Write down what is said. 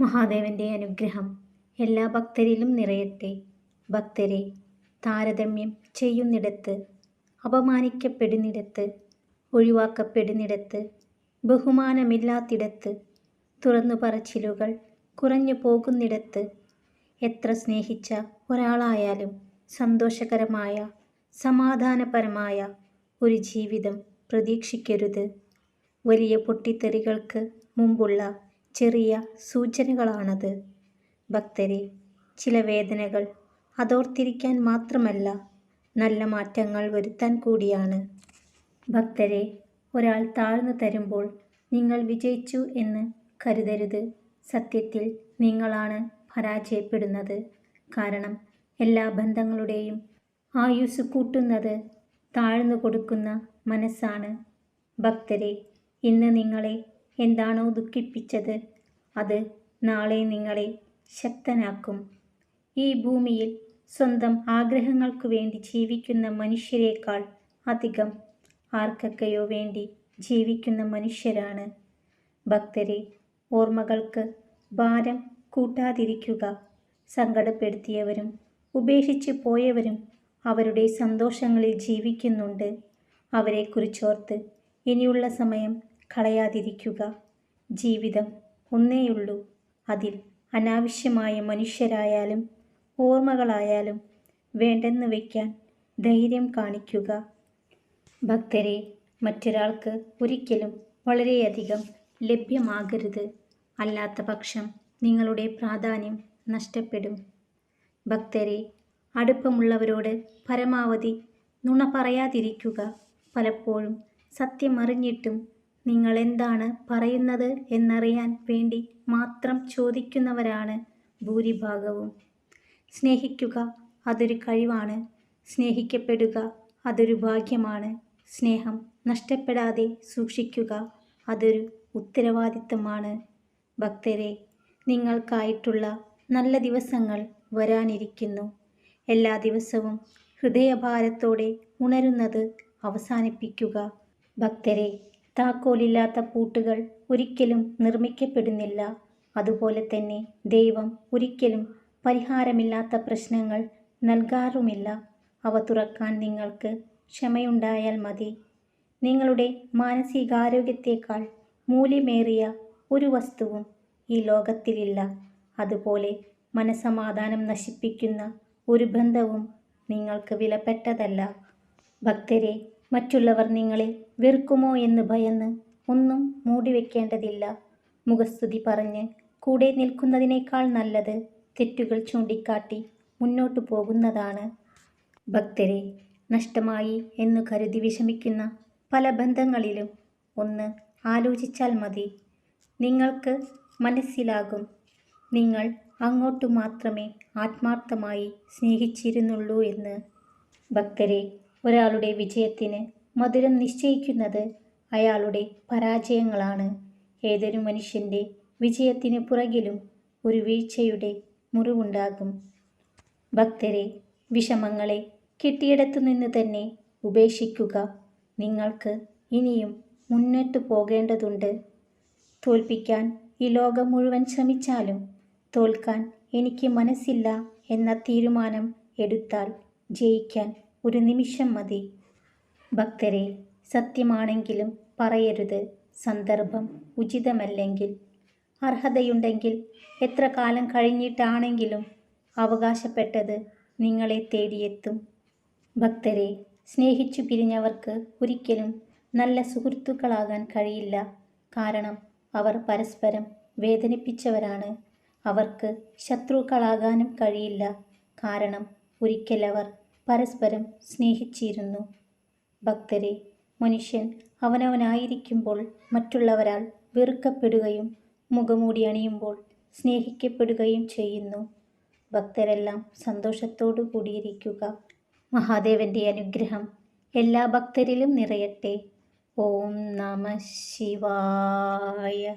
മഹാദേവന്റെ അനുഗ്രഹം എല്ലാ ഭക്തരിലും നിറയട്ടെ. ഭക്തരെ താരതമ്യം ചെയ്യുന്നിടത്ത് അപമാനിക്കപ്പെടുന്നിടത്ത് ഒഴിവാക്കപ്പെടുന്നിടത്ത് ബഹുമാനമില്ലാത്തിടത്ത് തുറന്നു പറച്ചിലുകൾ കുറഞ്ഞു പോകുന്നിടത്ത് എത്ര സ്നേഹിച്ച ഒരാളായാലും സന്തോഷകരമായ സമാധാനപരമായ ഒരു ജീവിതം പ്രതീക്ഷിക്കരുത്. വലിയ പൊട്ടിത്തെറികൾക്ക് മുമ്പുള്ള ചെറിയ സൂചനകളാണത്. ഭക്തരെ ചില വേദനകൾ അതോർത്തിരിക്കാൻ മാത്രമല്ല നല്ല മാറ്റങ്ങൾ വരുത്താൻ കൂടിയാണ്. ഭക്തരെ ഒരാൾ താഴ്ന്നു തരുമ്പോൾ നിങ്ങൾ വിജയിച്ചു എന്ന് കരുതരുത്. സത്യത്തിൽ നിങ്ങളാണ് പരാജയപ്പെടുന്നത്. കാരണം എല്ലാ ബന്ധങ്ങളുടെയും ആയുസ് കൂട്ടുന്നത് താഴ്ന്നു കൊടുക്കുന്ന മനസ്സാണ്. ഭക്തരെ ഇന്ന് നിങ്ങളെ എന്താണോ ദുഃഖിപ്പിച്ചത് അത് നാളെ നിങ്ങളെ ശക്തനാക്കും. ഈ ഭൂമിയിൽ സ്വന്തം ആഗ്രഹങ്ങൾക്കു വേണ്ടി ജീവിക്കുന്ന മനുഷ്യരെക്കാൾ അധികം ആർക്കൊക്കെയോ വേണ്ടി ജീവിക്കുന്ന മനുഷ്യരാണ്. ഭക്തരെ ഓർമ്മകൾക്ക് ഭാരം കൂട്ടാതിരിക്കുക സങ്കടപ്പെടുത്തിയവരും ഉപേക്ഷിച്ച് പോയവരും അവരുടെ സന്തോഷങ്ങളിൽ ജീവിക്കുന്നുണ്ട്. അവരെക്കുറിച്ചോർത്ത് ഇനിയുള്ള സമയം കളയാതിരിക്കുക. ജീവിതം ഒന്നേയുള്ളൂ. അതിൽ അനാവശ്യമായ മനുഷ്യരായാലും ഓർമ്മകളായാലും വേണ്ടെന്ന് വയ്ക്കാൻ ധൈര്യം കാണിക്കുക. ഭക്തരെ മറ്റൊരാൾക്ക് ഒരിക്കലും വളരെയധികം ലഭ്യമാകരുത്. അല്ലാത്ത പക്ഷം നിങ്ങളുടെ പ്രാധാന്യം നഷ്ടപ്പെടും. ഭക്തരെ അടുപ്പമുള്ളവരോട് പരമാവധി നുണ പറയാതിരിക്കുക. പലപ്പോഴും സത്യമറിഞ്ഞിട്ടും നിങ്ങൾ എന്താണ് പറയുന്നത് എന്നറിയാൻ വേണ്ടി മാത്രം ചോദിക്കുന്നവരാണ് ഭൂരിഭാഗവും. സ്നേഹിക്കുക അതൊരു കഴിവാണ്. സ്നേഹിക്കപ്പെടുക അതൊരു ഭാഗ്യമാണ്. സ്നേഹം നഷ്ടപ്പെടാതെ സൂക്ഷിക്കുക അതൊരു ഉത്തരവാദിത്തമാണ് ഭക്തരെ നിങ്ങൾക്കായിട്ടുള്ള നല്ല ദിവസങ്ങൾ വരാനിരിക്കുന്നു. എല്ലാ ദിവസവും ഹൃദയഭാരത്തോടെ ഉണരുന്നത് അവസാനിപ്പിക്കുക. ഭക്തരെ താക്കോലില്ലാത്ത പൂട്ടുകൾ ഒരിക്കലും നിർമ്മിക്കപ്പെടുന്നില്ല. അതുപോലെ തന്നെ ദൈവം ഒരിക്കലും പരിഹാരമില്ലാത്ത പ്രശ്നങ്ങൾ നൽകാറുമില്ല. അവ തുറക്കാൻ നിങ്ങൾക്ക് ക്ഷമയുണ്ടായാൽ മതി. നിങ്ങളുടെ മാനസികാരോഗ്യത്തേക്കാൾ മൂല്യമേറിയ ഒരു വസ്തുവും ഈ ലോകത്തിലില്ല. അതുപോലെ മനസമാധാനം നശിപ്പിക്കുന്ന ഒരു ബന്ധവും നിങ്ങൾക്ക് വിലപ്പെട്ടതല്ല. ഭക്തരെ മറ്റുള്ളവർ നിങ്ങളെ വെറുക്കുമോ എന്ന് ഭയന്ന് ഒന്നും മൂടി മൂടിവെക്കേണ്ടതില്ല മുഖസ്തുതി പറഞ്ഞ് കൂടെ നിൽക്കുന്നതിനേക്കാൾ നല്ലത് തെറ്റുകൾ ചൂണ്ടിക്കാട്ടി മുന്നോട്ടു പോകുന്നതാണ്. ഭക്തരെ നഷ്ടമായി എന്ന് കരുതി വിഷമിക്കുന്ന പല ബന്ധങ്ങളിലും ഒന്ന് ആലോചിച്ചാൽ മതി. നിങ്ങൾക്ക് മനസ്സിലാകും. നിങ്ങൾ അങ്ങോട്ടു മാത്രമേ ആത്മാർത്ഥമായി സ്നേഹിച്ചിരുന്നുള്ളൂ എന്ന്. ഭക്തരെ ഒരാളുടെ വിജയത്തിന് മധുരം നിശ്ചയിക്കുന്നത് അയാളുടെ പരാജയങ്ങളാണ്. ഏതൊരു മനുഷ്യന്റെ വിജയത്തിന് പുറകിലും ഒരു വീഴ്ചയുടെ മുറിവുണ്ടാകും. ഭക്തരെ വിഷമങ്ങളെ കിട്ടിയിടത്തു നിന്ന് തന്നെ ഉപേക്ഷിക്കുക. നിങ്ങൾക്ക് ഇനിയും മുന്നോട്ട് പോകേണ്ടതുണ്ട്. തോൽപ്പിക്കാൻ ഈ ലോകം മുഴുവൻ ശ്രമിച്ചാലും തോൽക്കാൻ എനിക്ക് മനസ്സില്ല എന്ന തീരുമാനം എടുത്താൽ ജയിക്കാൻ ഒരു നിമിഷം മതി. ഭക്തരെ സത്യമാണെങ്കിലും പറയരുത്. സന്ദർഭം ഉചിതമല്ലെങ്കിൽ അർഹതയുണ്ടെങ്കിൽ എത്ര കാലം കഴിഞ്ഞിട്ടാണെങ്കിലും അവകാശപ്പെട്ടത് നിങ്ങളെ തേടിയെത്തും. ഭക്തരെ സ്നേഹിച്ചു പിരിഞ്ഞവർക്ക് ഒരിക്കലും നല്ല സുഹൃത്തുക്കളാകാൻ കഴിയില്ല. കാരണം അവർ പരസ്പരം വേദനിപ്പിച്ചവരാണ്. അവർക്ക് ശത്രുക്കളാകാനും കഴിയില്ല. കാരണം ഒരിക്കലവർ പരസ്പരം സ്നേഹിച്ചിരുന്നു. ഭക്തരെ മനുഷ്യൻ അവനവനായിരിക്കുമ്പോൾ മറ്റുള്ളവരാൽ വെറുക്കപ്പെടുകയും മുഖമൂടി അണിയുമ്പോൾ സ്നേഹിക്കപ്പെടുകയും ചെയ്യുന്നു. ഭക്തരെല്ലാം സന്തോഷത്തോടു കൂടിയിരിക്കുക. മഹാദേവന്റെ അനുഗ്രഹം എല്ലാ ഭക്തരിലും നിറയട്ടെ. ഓം നമ ശിവായ.